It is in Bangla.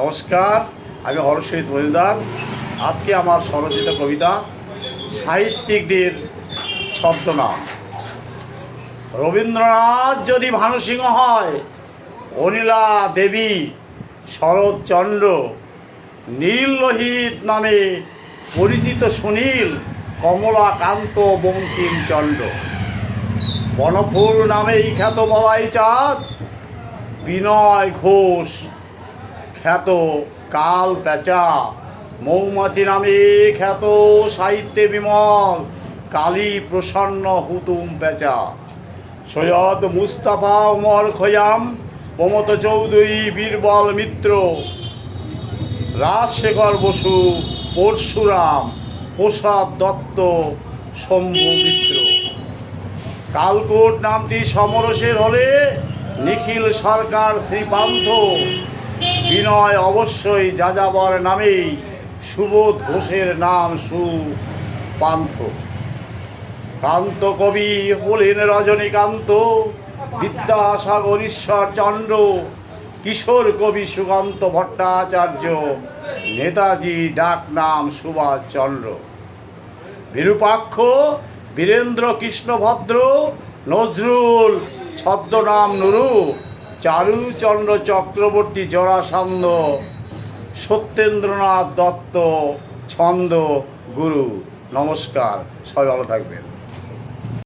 নমস্কার, আমি হরশহীদ মজুমদার। আজকে আমার স্বরচিত কবিতা সাহিত্যিকদের ছদ্মনাম। রবীন্দ্রনাথ যদি ভানুসিংহ হয়, অনিলা দেবী শরৎচন্দ্র নীল লোহিত নামে পরিচিত সুনীল, কমলাকান্ত বঙ্কিমচন্দ্র। বনফুল নামেই খ্যাত বলাই চাঁদ, বিনয় ঘোষ খ্যাত কাল পেঁচা, মৌমাছি নামে খ্যাত সাহিত্যে বিমল, কালী প্রসন্ন হুতুম পেঁচা। সৈয়দ মুস্তাফা উমর খয়াম প্রমত চৌধুরী বীরবল মিত্র, রাজশেখর বসু, পরশুরাম, প্রসাদ দত্ত, শম্ভু মিত্র। কালকোট নামটি সমরসের হলে নিখিল সরকার শ্রীপান্থ বিনয় অবশ্যই যাযাবর নামেই সুবোধ ঘোষের নাম সুপান্থ কান্ত কবি হলেন রজনীকান্ত, বিদ্যাসাগর ঈশ্বরচন্দ্র কিশোর কবি সুকান্ত ভট্টাচার্য, নেতাজি ডাক নাম সুভাষচন্দ্র বিরূপাক্ষ বীরেন্দ্র কৃষ্ণ ভদ্র নজরুল ছদ্মনাম নুরু চারুচন্দ্র চক্রবর্তী জরাসন্ধ সত্যেন্দ্রনাথ দত্ত ছন্দ গুরু। নমস্কার সবাই ভালো থাকবেন।